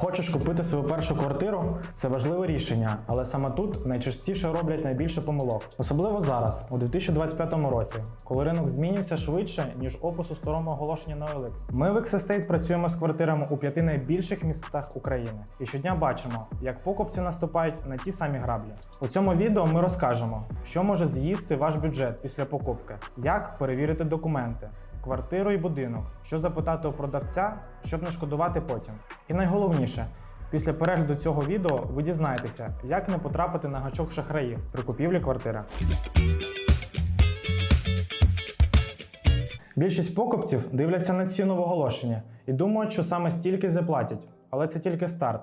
Хочеш купити свою першу квартиру? Це важливе рішення, але саме тут найчастіше роблять найбільше помилок. Особливо зараз, у 2025 році, коли ринок змінюється швидше, ніж опис у старому оголошенні на OLX. Ми в X-Estate працюємо з квартирами у п'яти найбільших містах України і щодня бачимо, як покупці наступають на ті самі граблі. У цьому відео ми розкажемо, що може з'їсти ваш бюджет після покупки, як перевірити документи, квартиру і будинок, що запитати у продавця, щоб не шкодувати потім. І найголовніше, після перегляду цього відео ви дізнаєтеся, як не потрапити на гачок шахраїв при купівлі квартири. Більшість покупців дивляться на ціну в оголошенні і думають, що саме стільки заплатять, але це тільки старт.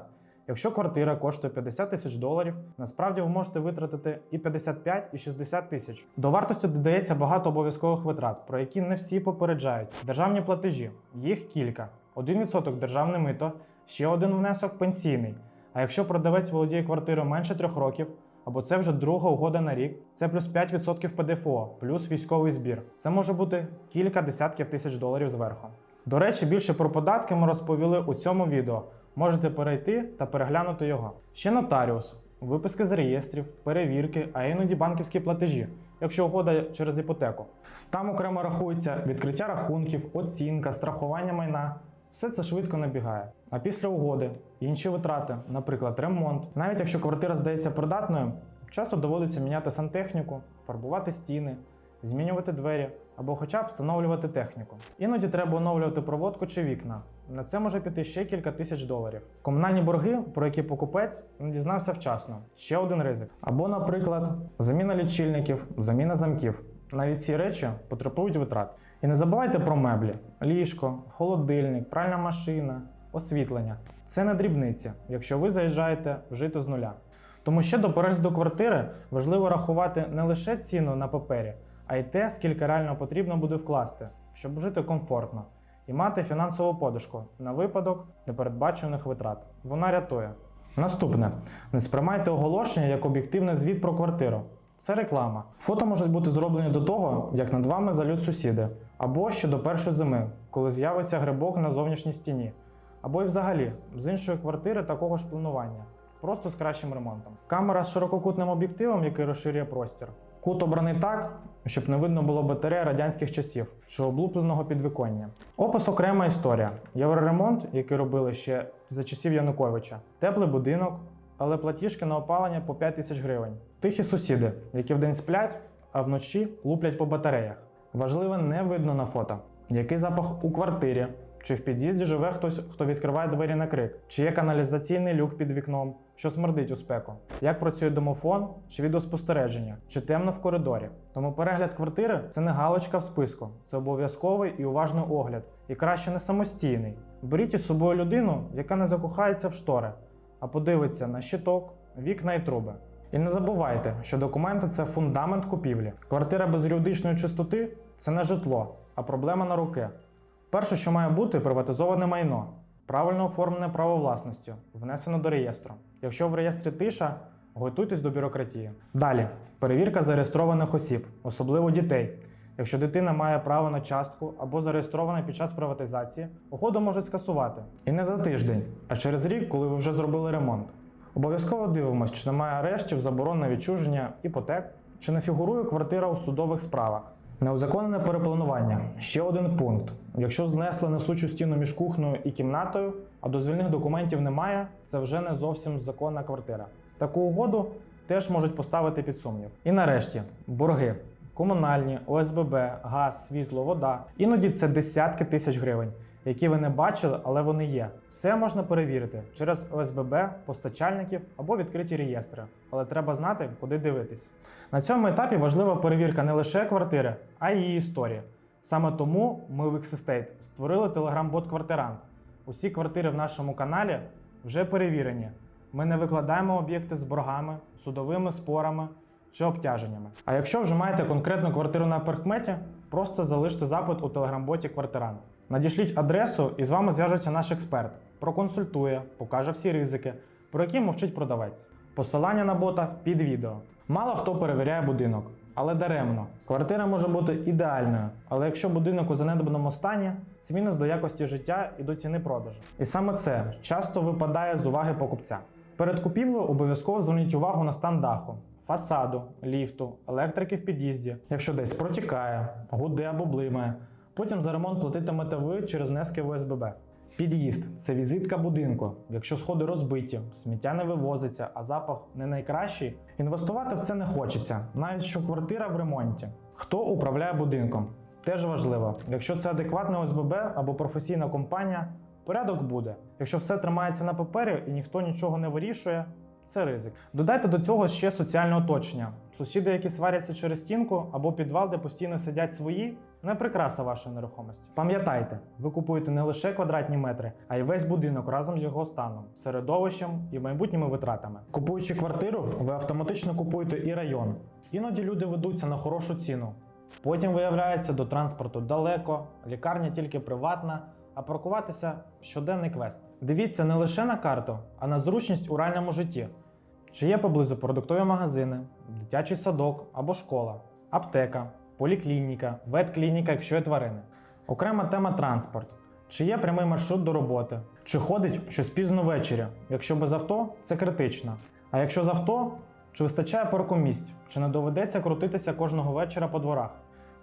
Якщо квартира коштує 50 тисяч доларів, насправді ви можете витратити і 55, і 60 тисяч. До вартості додається багато обов'язкових витрат, про які не всі попереджають. Державні платежі, їх кілька. 1% державне мито, ще один внесок пенсійний. А якщо продавець володіє квартирою менше трьох років, або це вже друга угода на рік, це плюс 5% ПДФО, плюс військовий збір. Це може бути кілька десятків тисяч доларів зверху. До речі, більше про податки ми розповіли у цьому відео. Можете перейти та переглянути його. Ще нотаріус, виписки з реєстрів, перевірки, а іноді банківські платежі, якщо угода через іпотеку. Там окремо рахується відкриття рахунків, оцінка, страхування майна. Все це швидко набігає. А після угоди інші витрати, наприклад, ремонт. Навіть якщо квартира здається придатною, часто доводиться міняти сантехніку, фарбувати стіни, змінювати двері або хоча б встановлювати техніку. Іноді треба оновлювати проводку чи вікна. На це може піти ще кілька тисяч доларів. Комунальні борги, про які покупець не дізнався вчасно. Ще один ризик. Або, наприклад, заміна лічильників, заміна замків. Навіть ці речі потребують витрат. І не забувайте про меблі: ліжко, холодильник, пральна машина, освітлення. Це не дрібниці, якщо ви заїжджаєте жити з нуля. Тому ще до перегляду квартири важливо рахувати не лише ціну на папері, а й те, скільки реально потрібно буде вкласти, щоб жити комфортно і мати фінансову подушку на випадок непередбачених витрат. Вона рятує. Наступне: не сприймайте оголошення як об'єктивний звіт про квартиру. Це реклама. Фото можуть бути зроблені до того, як над вами залють сусіди, або ще до першої зими, коли з'явиться грибок на зовнішній стіні, або й взагалі з іншої квартири такого ж планування, просто з кращим ремонтом. Камера з ширококутним об'єктивом, який розширює простір. Кут обраний так, щоб не видно було батарея радянських часів чи облупленого підвіконня. Опис окрема історія. Євроремонт, який робили ще за часів Януковича, теплий будинок, але платіжки на опалення по 5 тисяч гривень. Тихі сусіди, які вдень сплять, а вночі луплять по батареях. Важливе не видно на фото, який запах у квартирі, чи в під'їзді живе хтось, хто відкриває двері на крик, чи є каналізаційний люк під вікном, що смердить у спеку, як працює домофон чи відеоспостереження, чи темно в коридорі. Тому перегляд квартири це не галочка в списку, це обов'язковий і уважний огляд, і краще не самостійний. Беріть із собою людину, яка не закохається в штори, а подивиться на щиток, вікна і труби. І не забувайте, що документи це фундамент купівлі. Квартира без юридичної чистоти це не житло, а проблема на руки. Перше, що має бути, приватизоване майно, правильно оформлене право власності, внесено до реєстру. Якщо в реєстрі тиша, готуйтесь до бюрократії. Далі перевірка зареєстрованих осіб, особливо дітей. Якщо дитина має право на частку або зареєстрована під час приватизації, угоду можуть скасувати. І не за тиждень, а через рік, коли ви вже зробили ремонт. Обов'язково дивимося, чи немає арештів, заборон на відчуження, іпотек, чи не фігурує квартира у судових справах. Неузаконене перепланування ще один пункт. Якщо знесли несучу стіну між кухнею і кімнатою, а дозвільних документів немає, це вже не зовсім законна квартира. Таку угоду теж можуть поставити під сумнів. І нарешті борги. Комунальні, ОСББ, газ, світло, вода. Іноді це десятки тисяч гривень, які ви не бачили, але вони є. Все можна перевірити через ОСББ, постачальників або відкриті реєстри. Але треба знати, куди дивитись. На цьому етапі важлива перевірка не лише квартири, а й її історії. Саме тому ми в X-Estate створили телеграм-бот Квартирант. Усі квартири в нашому каналі вже перевірені. Ми не викладаємо об'єкти з боргами, судовими спорами чи обтяженнями. А якщо вже маєте конкретну квартиру на паркметі, просто залиште запит у телеграм-боті Квартирант. Надішліть адресу і з вами зв'яжеться наш експерт, проконсультує, покаже всі ризики, про які мовчить продавець. Посилання на бота під відео. Мало хто перевіряє будинок, але даремно. Квартира може бути ідеальною, але якщо будинок у занедбаному стані, це мінус до якості життя і до ціни продажу. І саме це часто випадає з уваги покупця. Перед купівлею обов'язково зверніть увагу на стан даху, фасаду, ліфту, електрики в під'їзді, якщо десь протікає, гуде або блимає. Потім за ремонт платитимете ви через внески в ОСББ. Під'їзд це візитка будинку. Якщо сходи розбиті, сміття не вивозиться, а запах не найкращий. Інвестувати в це не хочеться, навіть що квартира в ремонті. Хто управляє будинком? Теж важливо. Якщо це адекватне ОСББ або професійна компанія, порядок буде. Якщо все тримається на папері і ніхто нічого не вирішує, це ризик. Додайте до цього ще соціальне оточення. Сусіди, які сваряться через стінку, або підвал, де постійно сидять свої, не прикраса вашої нерухомості. Пам'ятайте, ви купуєте не лише квадратні метри, а й весь будинок разом з його станом, середовищем і майбутніми витратами. Купуючи квартиру, ви автоматично купуєте і район. Іноді люди ведуться на хорошу ціну. Потім виявляється, до транспорту далеко, лікарня тільки приватна, а паркуватися щоденний квест. Дивіться не лише на карту, а на зручність у реальному житті. Чи є поблизу продуктові магазини, дитячий садок або школа, аптека, поліклініка, ветклініка, якщо є тварини. Окрема тема транспорт. Чи є прямий маршрут до роботи? Чи ходить щось пізно ввечері? Якщо без авто, це критично. А якщо з авто, чи вистачає паркомісць? Чи не доведеться крутитися кожного вечора по дворах?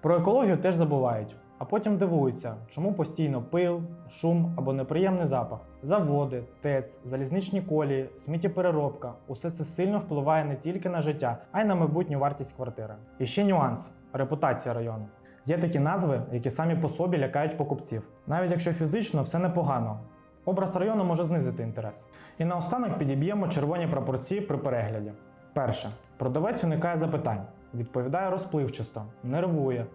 Про екологію теж забувають, а потім дивуються, чому постійно пил, шум або неприємний запах. Заводи, ТЕЦ, залізничні колії, сміттєпереробка усе це сильно впливає не тільки на життя, а й на майбутню вартість квартири. І ще нюанс репутація району. Є такі назви, які самі по собі лякають покупців. Навіть якщо фізично все непогано. Образ району може знизити інтерес. І наостанок підіб'ємо червоні пропорції при перегляді. Перше, продавець уникає запитань, відповідає розпливчасто, нервує,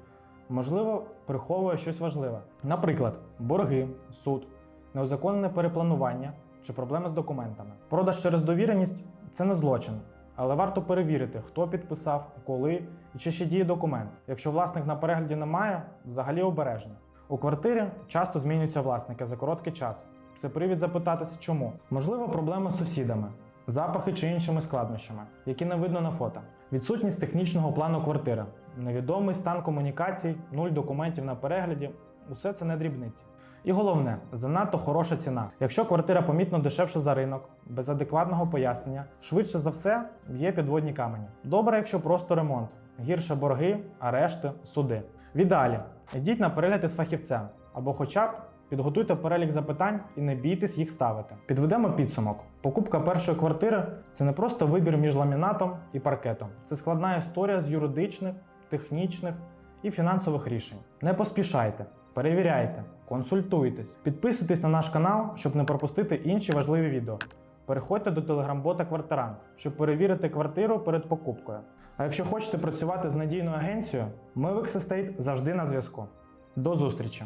можливо, приховує щось важливе. Наприклад, борги, суд, неузаконене перепланування чи проблеми з документами. Продаж через довіреність це не злочин, але варто перевірити, хто підписав, коли і чи ще діє документ. Якщо власник на перегляді немає, взагалі обережно. У квартирі часто змінюються власники за короткий час. Це привід запитатися, чому. Можливо, проблеми з сусідами, запахи чи іншими складнощами, які не видно на фото. Відсутність технічного плану квартири, невідомий стан комунікацій, нуль документів на перегляді усе це не дрібниці. І головне, занадто хороша ціна. Якщо квартира помітно дешевша за ринок, без адекватного пояснення, швидше за все є підводні камені. Добре, якщо просто ремонт, гірше борги, арешти, суди. В йдіть на перегляди з фахівцем або хоча б Підготуйте перелік запитань і не бійтесь їх ставити. Підведемо підсумок. Покупка першої квартири це не просто вибір між ламінатом і паркетом. Це складна історія з юридичних, технічних і фінансових рішень. Не поспішайте, перевіряйте, консультуйтесь, підписуйтесь на наш канал, щоб не пропустити інші важливі відео. Переходьте до телеграм-бота Квартирант, щоб перевірити квартиру перед покупкою. А якщо хочете працювати з надійною агенцією, ми в Xestate завжди на зв'язку. До зустрічі!